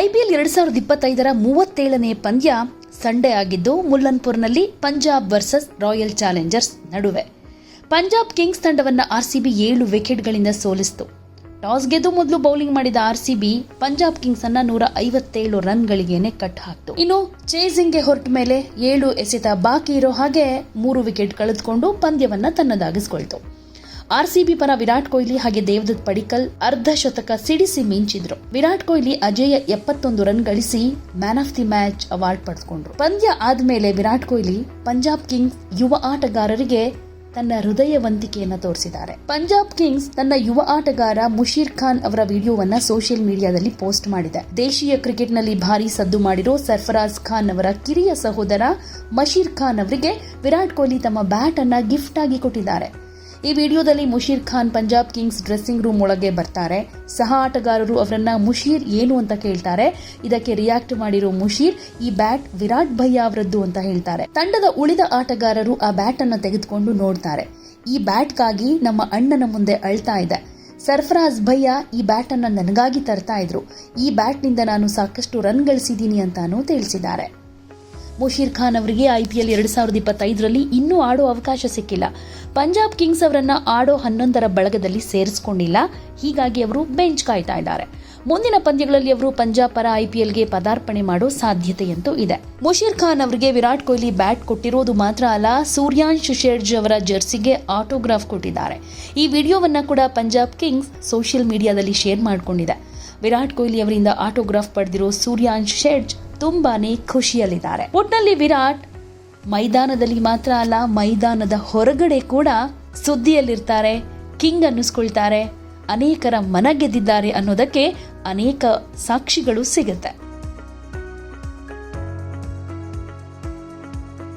IPL ಎರಡ್ ಸಾವಿರದ ಇಪ್ಪತ್ತೈದರ ಮೂವತ್ತೇಳನೇ ಪಂದ್ಯ ಸಂಡೇ ಆಗಿದ್ದು, ಮುಲ್ಲನ್ಪುರ್ನಲ್ಲಿ ಪಂಜಾಬ್ ವರ್ಸಸ್ ರಾಯಲ್ ಚಾಲೆಂಜರ್ಸ್ ನಡುವೆ. ಪಂಜಾಬ್ ಕಿಂಗ್ಸ್ ತಂಡವನ್ನು ಆರ್ಸಿಬಿ ಏಳು ವಿಕೆಟ್ಗಳಿಂದ ಸೋಲಿಸಿತು. ಟಾಸ್ ಗೆದ್ದು ಮೊದಲು ಬೌಲಿಂಗ್ ಮಾಡಿದ ಆರ್ಸಿಬಿ ಪಂಜಾಬ್ ಕಿಂಗ್ಸ್ ಅನ್ನ ನೂರ ಐವತ್ತೇಳು ರನ್ಗಳಿಗೇನೆ ಕಟ್ ಹಾಕ್ತು. ಇನ್ನು ಚೇಸಿಂಗ್ಗೆ ಹೊರಟ ಮೇಲೆ ಏಳು ಎಸೆತ ಬಾಕಿ ಇರೋ ಹಾಗೆ ಮೂರು ವಿಕೆಟ್ ಕಳೆದುಕೊಂಡು ಪಂದ್ಯವನ್ನ ತನ್ನದಾಗಿಸಿಕೊಳ್ತು. ಆರ್ಸಿಬಿ ಪರ ವಿರಾಟ್ ಕೊಹ್ಲಿ ಹಾಗೆ ದೇವದತ್ ಪಡಿಕಲ್ ಅರ್ಧ ಶತಕ ಸಿಡಿಸಿ ಮಿಂಚಿದ್ರು. ವಿರಾಟ್ ಕೊಹ್ಲಿ ಅಜೇಯ ಎಪ್ಪತ್ತೊಂದು ರನ್ ಗಳಿಸಿ man of the match award ಪಡೆದುಕೊಂಡ್ರು. ಪಂದ್ಯ ಆದ್ಮೇಲೆ ವಿರಾಟ್ ಕೊಹ್ಲಿ ಪಂಜಾಬ್ ಕಿಂಗ್ಸ್ ಯುವ ಆಟಗಾರರಿಗೆ ತನ್ನ ಹೃದಯವಂತಿಕೆಯನ್ನ ತೋರಿಸಿದ್ದಾರೆ. ಪಂಜಾಬ್ ಕಿಂಗ್ಸ್ ತನ್ನ ಯುವ ಆಟಗಾರ ಮುಷೀರ್ ಖಾನ್ ಅವರ ವಿಡಿಯೋವನ್ನ ಸೋಷಿಯಲ್ ಮೀಡಿಯಾದಲ್ಲಿ ಪೋಸ್ಟ್ ಮಾಡಿದೆ. ದೇಶೀಯ ಕ್ರಿಕೆಟ್ನಲ್ಲಿ ಭಾರಿ ಸದ್ದು ಮಾಡಿರೋ ಸರ್ಫರಾಜ್ ಖಾನ್ ಅವರ ಕಿರಿಯ ಸಹೋದರ ಮಷೀರ್ ಖಾನ್ ಅವರಿಗೆ ವಿರಾಟ್ ಕೊಹ್ಲಿ ತಮ್ಮ ಬ್ಯಾಟ್ ಅನ್ನ ಗಿಫ್ಟ್ ಆಗಿ ಕೊಟ್ಟಿದ್ದಾರೆ. ಈ ವಿಡಿಯೋದಲ್ಲಿ Musheer Khan Punjab Kings dressing room ಒಳಗೆ ಬರ್ತಾರೆ. ಸಹ ಆಟಗಾರರು ಅವರನ್ನ ಮುಷೀರ್ ಏನು ಅಂತ ಕೇಳ್ತಾರೆ. ಇದಕ್ಕೆ ರಿಯಾಕ್ಟ್ ಮಾಡಿರೋ ಮುಷೀರ್ ಈ ಬ್ಯಾಟ್ ವಿರಾಟ್ ಭಯ್ಯ ಅವರದ್ದು ಅಂತ ಹೇಳ್ತಾರೆ. ತಂಡದ ಉಳಿದ ಆಟಗಾರರು ಆ ಬ್ಯಾಟ್ ಅನ್ನು ತೆಗೆದುಕೊಂಡು ನೋಡ್ತಾರೆ. ಈ ಬ್ಯಾಟ್ಗಾಗಿ ನಮ್ಮ ಅಣ್ಣನ ಮುಂದೆ ಅಳ್ತಾ ಇದೆ. ಸರ್ಫರಾಜ್ ಭಯ್ಯ ಈ ಬ್ಯಾಟನ್ನು ನನಗಾಗಿ ತರ್ತಾ ಇದ್ರು. ಈ ಬ್ಯಾಟ್ನಿಂದ ನಾನು ಸಾಕಷ್ಟು ರನ್ ಗಳಿಸಿದ್ದೀನಿ ಅಂತಾನೂ ತಿಳಿಸಿದ್ದಾರೆ. ಮುಷೀರ್ ಖಾನ್ ಅವರಿಗೆ ಐಪಿಎಲ್ ಎರಡು ಸಾವಿರದ ಇಪ್ಪತ್ತೈದರಲ್ಲಿ ಇನ್ನೂ ಆಡೋ ಅವಕಾಶ ಸಿಕ್ಕಿಲ್ಲ. ಪಂಜಾಬ್ ಕಿಂಗ್ಸ್ ಅವರನ್ನ ಆಡೋ ಹನ್ನೊಂದರ ಬಳಗದಲ್ಲಿ ಸೇರಿಸಿಕೊಂಡಿಲ್ಲ. ಹೀಗಾಗಿ ಅವರು ಬೆಂಚ್ ಕಾಯ್ತಾ ಇದ್ದಾರೆ. ಮುಂದಿನ ಪಂದ್ಯಗಳಲ್ಲಿ ಅವರು ಪಂಜಾಬ್ ಪರ ಐಪಿಎಲ್ಗೆ ಪದಾರ್ಪಣೆ ಮಾಡೋ ಸಾಧ್ಯತೆಯಂತೂ ಇದೆ. ಮುಷೀರ್ ಖಾನ್ ಅವರಿಗೆ ವಿರಾಟ್ ಕೊಹ್ಲಿ ಬ್ಯಾಟ್ ಕೊಟ್ಟಿರೋದು ಮಾತ್ರ ಅಲ್ಲ ಸೂರ್ಯಾಂಶ್ ಶೆಡ್ಜ್ ಅವರ ಜರ್ಸಿಗೆ ಆಟೋಗ್ರಾಫ್ ಕೊಟ್ಟಿದ್ದಾರೆ. ಈ ವಿಡಿಯೋವನ್ನ ಕೂಡ ಪಂಜಾಬ್ ಕಿಂಗ್ಸ್ ಸೋಷಿಯಲ್ ಮೀಡಿಯಾದಲ್ಲಿ ಶೇರ್ ಮಾಡಿಕೊಂಡಿದೆ. ವಿರಾಟ್ ಕೊಹ್ಲಿ ಅವರಿಂದ ಆಟೋಗ್ರಾಫ್ ಪಡೆದಿರೋ ಸೂರ್ಯಾನ್ ಶೆಡ್ಜ್ ತುಂಬಾನೇ ಖುಷಿಯಲ್ಲಿದ್ದಾರೆ. ಒಟ್ನಲ್ಲಿ ವಿರಾಟ್ ಮೈದಾನದಲ್ಲಿ ಮಾತ್ರ ಅಲ್ಲ, ಮೈದಾನದ ಹೊರಗಡೆ ಕೂಡ ಸುದ್ದಿಯಲ್ಲಿರ್ತಾರೆ, ಕಿಂಗ್ ಅನ್ನಿಸ್ಕೊಳ್ತಾರೆ, ಅನೇಕರ ಮನ ಗೆದ್ದಿದ್ದಾರೆ ಅನ್ನೋದಕ್ಕೆ ಅನೇಕ ಸಾಕ್ಷಿಗಳು ಸಿಗುತ್ತೆ.